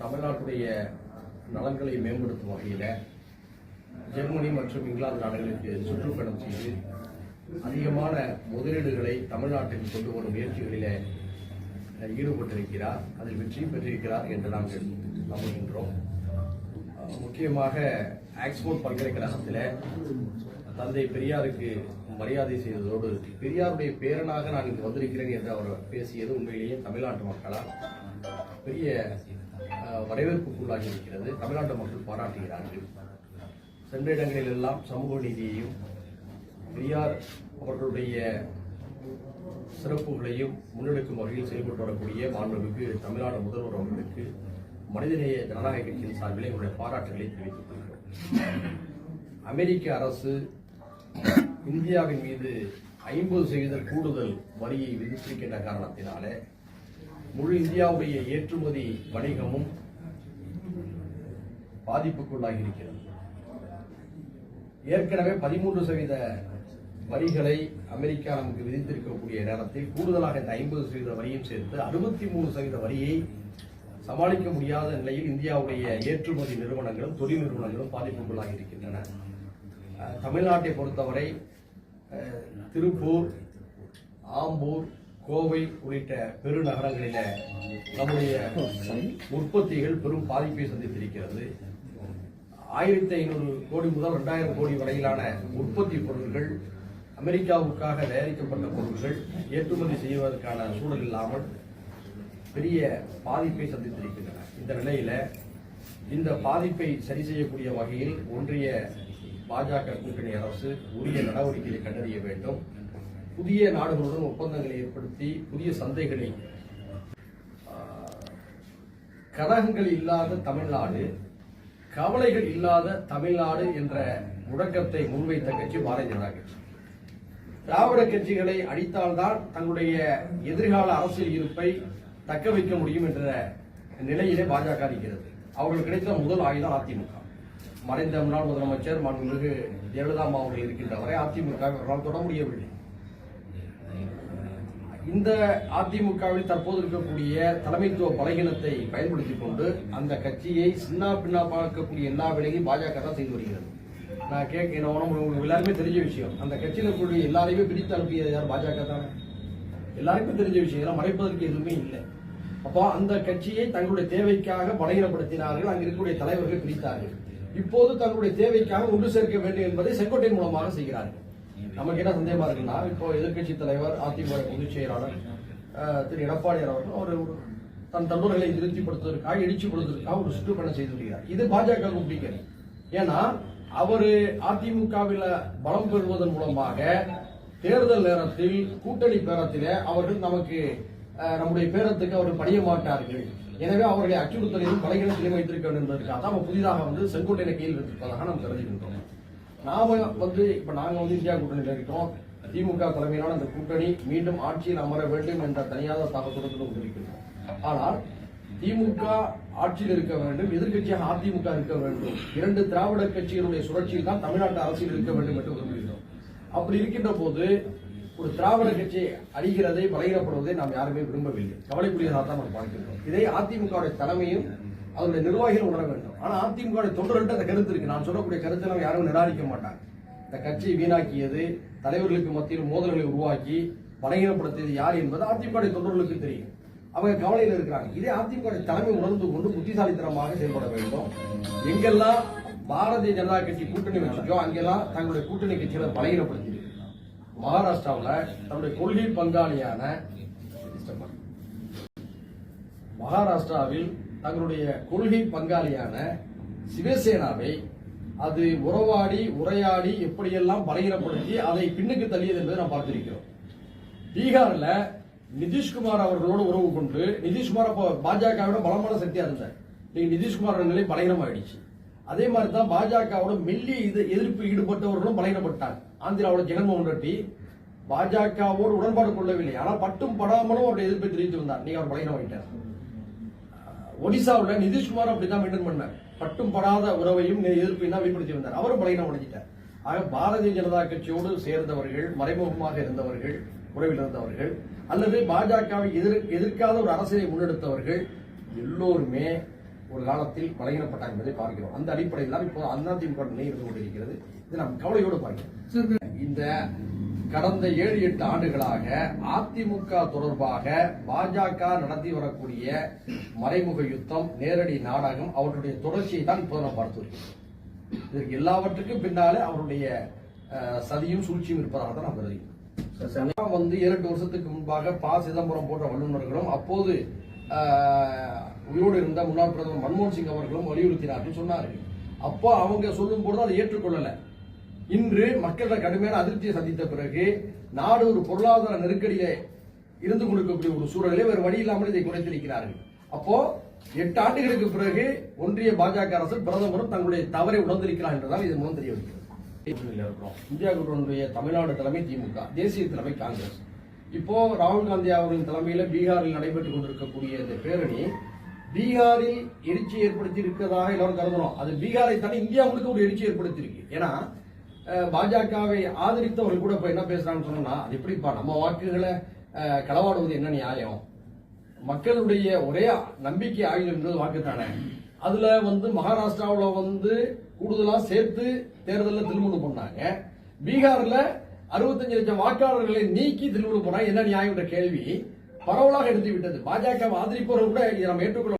தமிழ்நாட்டுடைய நலன்களை மேம்படுத்தும் வகையில் ஜெர்மனி மற்றும் இங்கிலாந்து நாடுகளுக்கு சுற்றுப்பயணம் செய்து அதிகமான முதலீடுகளை தமிழ்நாட்டுக்கு கொண்டு வரும் முயற்சிகளில் ஈடுபட்டிருக்கிறார். அதில் வெற்றியும் பெற்றிருக்கிறார் என்று நாங்கள் நம்புகின்றோம். முக்கியமாக ஆக்ஸ்போர்ட் பல்கலைக்கழகத்தில் தந்தை பெரியாருக்கு மரியாதை செய்ததோடு பெரியாருடைய பேரனாக நான் இங்கு வந்திருக்கிறேன் என்று அவர் பேசியது உண்மையிலேயே தமிழ்நாட்டு மக்களால் பெரிய வரவேற்புக்குள்ளாகி இருக்கிறது. தமிழ்நாட்டு மக்கள் பாராட்டுகிறார்கள். சென்ற இடங்களில் எல்லாம் சமூக நீதியையும் பெரியார் அவர்களுடைய சிறப்புகளையும் முன்னெடுக்கும் வகையில் செயல்பட்டு வரக்கூடிய மாண்புமிகு தமிழ்நாடு முதல்வர் அவர்களுக்கு மனிதநேய ஜனநாயக கட்சியின் சார்பில் எங்களுடைய பாராட்டுகளை தெரிவித்துக் கொள்கிறோம். அமெரிக்க அரசு இந்தியாவின் மீது ஐம்பது சதவீத கூடுதல் வரியை விதித்திருக்கின்ற காரணத்தினாலே முழு இந்தியாவுடைய ஏற்றுமதி வணிகமும் பாதிப்புக்குள்ளாகி இருக்கிறது ஏற்கனவே பதிமூன்று சதவீத வரிகளை அமெரிக்கா நமக்கு விதித்திருக்கக்கூடிய நேரத்தில் கூடுதலாக இந்த ஐம்பது சதவீத வரியும் சேர்த்து அறுபத்தி மூணு சதவீத வரியை சமாளிக்க முடியாத நிலையில் இந்தியாவுடைய ஏற்றுமதி நிறுவனங்களும் தொழில் நிறுவனங்களும் பாதிப்புக்குள்ளாகி இருக்கின்றன தமிழ்நாட்டை பொறுத்தவரை திருப்பூர் ஆம்பூர் கோவை உள்ளிட்ட பெருநகரங்களில நம்முடைய உற்பத்திகள் பெரும் பாதிப்பை சந்தித்திருக்கிறது. ஆயிரத்தி ஐநூறு கோடி முதல் ரெண்டாயிரம் கோடி வரையிலான உற்பத்தி பொருட்கள் அமெரிக்காவுக்காக தயாரிக்கப்பட்ட பொருட்கள் ஏற்றுமதி செய்வதற்கான சூழல் இல்லாமல் பெரிய பாதிப்பை சந்தித்திருக்கின்றன. இந்த நிலையில இந்த பாதிப்பை சரி செய்யக்கூடிய வகையில் ஒன்றிய பாஜக கூட்டணி அரசு உரிய நடவடிக்கைகளை கண்டறிய வேண்டும். புதிய நாடுகளுடன் ஒப்பந்தங்களை ஏற்படுத்தி புதிய சந்தைகளை ஆஹ், இல்லாத தமிழ்நாடு கவலைகள் இல்லாத தமிழ்நாடு என்ற முழக்கத்தை முன்வைத்த கட்சி பாரதிய ஜனதா கட்சி. திராவிட கட்சிகளை அடித்தால்தான் தங்களுடைய எதிர்கால அரசியல் இருப்பை தக்க வைக்க முடியும் என்ற நிலையிலே பாஜக இருக்கிறது. அவர்களுக்கு கிடைத்த முதல் ஆயுதம் அதிமுக. மறைந்த முன்னாள் முதலமைச்சர் மாண்புமிகு ஜெயலலிதா அம்மா அவர்கள் இருக்கின்ற வரை அதிமுக அவர்களால் தொட முடியவில்லை. இந்த அதிமுகவில் தற்போது இருக்கக்கூடிய தலைமைத்துவ பலகீனத்தை பயன்படுத்தி கொண்டு அந்த கட்சியை சின்ன பின்னா பார்க்கக்கூடிய எல்லா வேலையும் பாஜக தான் செய்து வருகிறது. நான் கேட்க என்ன உங்களுக்கு எல்லாருமே தெரிஞ்ச விஷயம். அந்த கட்சியில் இருக்கக்கூடிய எல்லாரையுமே பிரித்து அனுப்பியது யார்? பாஜக தானே. எல்லாருக்கும் தெரிஞ்ச விஷயம். இதெல்லாம் மறைப்பதற்கு எதுவுமே இல்லை. அப்போ அந்த கட்சியை தங்களுடைய தேவைக்காக பலகீனப்படுத்தினார்கள். அங்கே இருக்கக்கூடிய தலைவர்கள் பிரித்தார்கள். இப்போது தங்களுடைய தேவைக்காக ஒன்று சேர்க்க வேண்டும் என்பதை செங்கோட்டை மூலமாக செய்கிறார்கள். நமக்கு என்ன சந்தேகமா இருக்குன்னா இப்போ எதிர்க்கட்சி தலைவர் அதிமுக பொதுச் செயலாளர் திரு எடப்பாடியார் அவர்கள் அவர் தன் தொண்டர்களை திருப்திப்படுத்துவதற்காக இடிச்சுப்படுத்துவதற்காக ஒரு சுற்றுப்பயணம் செய்து வருகிறார். இது பாஜக பிடிக்கிறது ஏன்னா அவரு அதிமுகவில் பலம் பெறுவதன் மூலமாக தேர்தல் நேரத்தில் கூட்டணி பேரத்திலே அவர்கள் நமக்கு அஹ், நம்முடைய பேரத்துக்கு அவர்கள் பணிய மாட்டார்கள். எனவே அவர்களை அச்சுறுத்தலையும் பலகீனத்திலையும் வைத்திருக்க வேண்டும் என்பதற்காக தான் அவர் புதிதாக வந்து செங்கோட்டையில கையில் வைத்திருப்பதாக நாம் கருதுகின்றோம். நாம வந்து இப்ப நாங்க வந்து இந்தியா கூட்டணியில இருக்கோம் திமுக தலைமையிலான அந்த கூட்டணி மீண்டும் ஆட்சியில் அமர வேண்டும் என்ற தனியாத தாக்கத்துடன் கொண்டிருக்கிறோம் ஆனால் திமுக ஆட்சியில் இருக்க வேண்டும் எதிர்க்கட்சியாக அதிமுக இருக்க வேண்டும். இரண்டு திராவிட கட்சிகளுடைய சுழற்சியில் தான் தமிழ்நாட்டு அரசியல் இருக்க வேண்டும் என்று விரும்புகிறோம். அப்படி இருக்கின்ற போது ஒரு திராவிட கட்சி அழிகிறதை பலகீனப்படுவதை நாம் யாருமே விரும்பவில்லை. கவலைக்குரியதாக தான் நாம் பார்க்கின்றோம். இதை அதிமுகவுடைய தலைமையும் அதனுடைய நிர்வாகிகள் உணர வேண்டும். ஆனால் அதிமுக தொண்டர்கள்ட்ட அந்த கருத்து இருக்கு. நான் சொல்லக்கூடிய கருத்தை யாரும் நிராகரிக்க மாட்டாங்க. இந்த கட்சியை வீணாக்கியது தலைவர்களுக்கு மத்தியில் மோதல்களை உருவாக்கி பலகீனப்படுத்தியது யார் என்பது அதிமுக தொண்டர்களுக்கு தெரியும். அவங்க கவலையில் இருக்கிறாங்க. இதே அதிமுக தலைமை உணர்ந்து கொண்டு புத்திசாலித்தனமாக செயல்பட வேண்டும். எங்கெல்லாம் பாரதிய ஜனதா கட்சி கூட்டணி வச்சிருக்கோ அங்கெல்லாம் தங்களுடைய கூட்டணி கட்சிகளை பலகீனப்படுத்தி மகாராஷ்டிராவில் தன்னுடைய கொள்கை பங்காளியான மகாராஷ்டிராவில் தங்களுடைய கொள்கை பங்காளியான சிவசேனாவை அது உறவாடி உரையாடி எப்படியெல்லாம் பலகீனப்படுத்தி அதை பின்னுக்கு தள்ளியது என்பதை நாம் பார்த்திருக்கிறோம். பீகாரில் நிதிஷ்குமார் அவர்களோடு உறவு கொண்டு நிதிஷ்குமார் அப்போ பாஜகவோட பலமான சக்தியா இருந்தார். இன்னைக்கு நிதிஷ்குமார் நிலை பலகீனமாயிடுச்சு. அதே மாதிரி தான் பாஜகவோட மெல்லிய இது எதிர்ப்பு ஈடுபட்டவர்களும் பலகீனப்பட்டாங்க. ஆந்திராவோட ஜெகன்மோகன் ரெட்டி பாஜகவோடு உடன்பாடு கொள்ளவில்லை. ஆனால் பட்டும் படாமலும் அவருடைய எதிர்ப்பை தெரிவித்து வந்தார். நீங்க அவர் பலகீனமாயிட்டார். ஒடிசாவுல நிதிஷ்குமார் அப்படிதான் மெயின்டைன் பண்ணார். பட்டும் படாத உறவையும் எதிர்ப்பையும் தான் வெளிப்படுத்தி வந்தார். அவரும் பலகீனம் அடைஞ்சிட்டார். ஆக பாரதிய ஜனதா கட்சியோடு சேர்ந்தவர்கள் மறைமுகமாக இருந்தவர்கள் உறவில் இருந்தவர்கள் அல்லது பாஜகவை எதிர் எதிர்க்காத ஒரு அரசியலை முன்னெடுத்தவர்கள் எல்லோருமே ஒரு காலத்தில் பலகீனப்பட்டார் என்பதை பார்க்கிறோம். அந்த அடிப்படையில் தான் இப்போ அதிமுக நிலை இருந்து கொண்டிருக்கிறது. இது நாம் கவலையோடு பார்க்கிறோம். இந்த கடந்த ஏழு எட்டு ஆண்டுகளாக அதிமுக தொடர்பாக பாஜக நடத்தி வரக்கூடிய மறைமுக யுத்தம் நேரடி நாடகம் அவர்களுடைய தொடர்ச்சியை தான் இப்போ நாம் இதற்கு எல்லாவற்றுக்கும் பின்னாலே அவருடைய சதியும் சூழ்ச்சியும் இருப்பதாக தான் நாம் கருதுகிறோம் வந்து இரண்டு வருஷத்துக்கு முன்பாக ப. சிதம்பரம் போன்ற வல்லுநர்களும் அப்போது உயிரோடு இருந்த முன்னாள் பிரதமர் மன்மோகன் சிங் அவர்களும் வலியுறுத்தினார்கள் சொன்னார்கள். அப்போ அவங்க சொல்லும் பொழுது அதை ஏற்றுக்கொள்ளல. இன்று மக்களிடம் கடுமையான அதிருப்தியை சந்தித்த பிறகு நாடு ஒரு பொருளாதார நெருக்கடியை இருந்து கொண்டிருக்கக்கூடிய ஒரு சூழலிலே வேறு வழி இல்லாமல் இதை குறைத்திருக்கிறார்கள் அப்போ எட்டு ஆண்டுகளுக்கு பிறகு ஒன்றிய பாஜக அரசு பிரதமரும் தங்களுடைய தவறை உணர்ந்திருக்கிறார் என்றுதான் இதன் மூலம் தெரிய வருகிறது இருக்கிறோம். இந்தியா கூட்டணியுடைய தமிழ்நாடு தலைமை திமுக தேசிய தலைமை காங்கிரஸ். இப்போ ராகுல் காந்தி அவர்களின் தலைமையில் பீகாரில் நடைபெற்றுக் கொண்டிருக்கக்கூடிய இந்த பேரணி பீகாரில் எழுச்சி ஏற்படுத்தி இருக்கிறதாக எல்லாரும் கருதுறோம். அது பீகாரை தாண்டி இந்தியா முழுக்க ஒரு எழுச்சி ஏற்படுத்தியிருக்கு. ஏன்னா பாஜகவை ஆதரித்தவர்கள் கூட இப்ப என்ன பேசுறாங்கன்னு சொன்னா அது எப்படிப்பா நம்ம வாக்குகளை களவாடுவது என்ன நியாயம்? மக்களுடைய ஒரே நம்பிக்கை ஆயுதம் என்பது வாக்குத்தானே. அதுல வந்து மகாராஷ்டிராவில் வந்து கூடுதலா சேர்த்து தேர்தலில் திருமணம் பண்ணாங்க. பீகார்ல அறுபத்தஞ்சு லட்சம் வாக்காளர்களை நீக்கி திருமணம் போனா என்ன நியாயம் என்ற கேள்வி பரவலாக எடுத்து விட்டது. பாஜக ஆதரிப்பவர்கள் கூட இதை நம்ம ஏற்றுக்கொள்ள